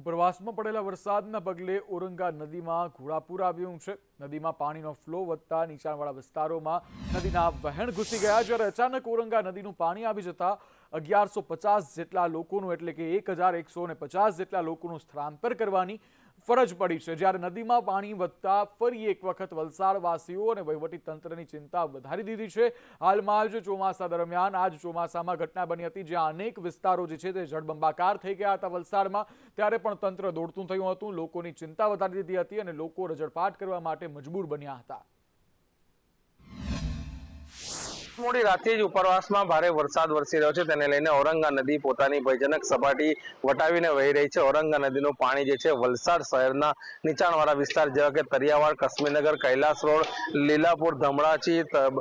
ઉપરવાસમાં પડેલા વરસાદના પગલે ઓરંગા નદીમાં ઘોડાપુર આવ્યું છે. નદીમાં પાણીનો ફ્લો વધતા નીચાણવાળા વિસ્તારોમાં નદીના વહેણ ઘૂસી ગયા જ્યારે અચાનક ઓરંગા નદીનું પાણી આવી જતા અગિયારસો પચાસ જેટલા લોકોનું એટલે કે એક હજાર એકસો ને પચાસ જેટલા લોકોનું સ્થળાંતર કરવાની ફરજ પડી છે. જ્યારે નદીમાં પાણી વધતા ફરી એક વખત વલસાડવાસીઓ અને વહીવટી તંત્રની ચિંતા વધારી દીધી છે. હાલમાં જ ચોમાસા દરમિયાન આજ ચોમાસામાં ઘટના બની હતી જ્યાં અનેક વિસ્તારો જે છે તે જળબંબાકાર થઈ ગયા હતા વલસાડમાં. ત્યારે પણ તંત્ર દોડતું થયું હતું. લોકોની ચિંતા વધારી દીધી હતી અને લોકો રજળપાટ કરવા માટે મજબૂર બન્યા હતા. મોડી રાતથી જ ઉપરવાસમાં ભારે વરસાદ વરસી રહ્યો છે. તેને લઈને ઔરંગા નદી પોતાની ભયજનક સપાટી વટાવીને વહી રહી છે. ઔરંગા નદીનું પાણી જે છે વલસાડ શહેરના નીચાણવાળા વિસ્તાર જેવા કે તરિયાવાડ, કશ્મીરનગર, કૈલાસ રોડ, લીલાપુર ધમડાચી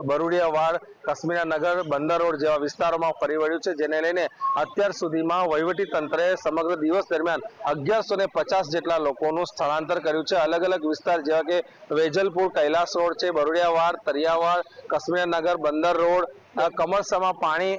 બરુડિયાવાડ, કશ્મીરનગર, બંદર રોડ જેવા વિસ્તારોમાં ફરી વળ્યું છે. જેને લઈને અત્યાર સુધીમાં વહીવટી તંત્રે સમગ્ર દિવસ દરમિયાન અગિયારસો ને પચાસ જેટલા લોકોનું સ્થળાંતર કર્યું છે. અલગ અલગ વિસ્તાર જેવા કે વેજલપુર, કૈલાસ રોડ છે, બરુડિયાવાડ, તરિયાવાડ, કશ્મીરનગર, બંદર રોડ આ કમરસામાં પાણી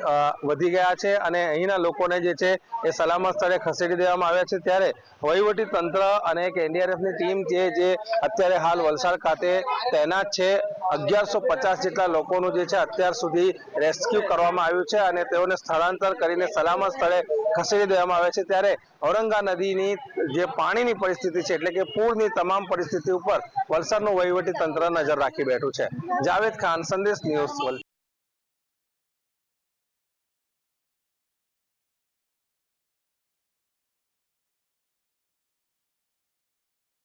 વધી ગયા છે અને અહીંના લોકોને જે છે એ સલામત સ્થળે ખસેડી દેવામાં આવ્યા છે. ત્યારે વહીવટી તંત્ર અને એક એનડીઆરએફની ટીમ જે જે અત્યારે હાલ વલસાડ ખાતે તૈનાત છે, અગિયારસો પચાસ જેટલા લોકોનું જે છે અત્યાર સુધી રેસ્ક્યુ કરવામાં આવ્યું છે અને તેઓને સ્થળાંતર કરીને સલામત સ્થળે ખસેડી દેવામાં આવે છે. ત્યારે ઔરંગા નદીની જે પાણીની પરિસ્થિતિ છે એટલે કે પૂરની તમામ પરિસ્થિતિ ઉપર વલસાડનું વહીવટી તંત્ર નજર રાખી બેઠું છે. જાવેદ ખાન, સંદેશ ન્યૂઝ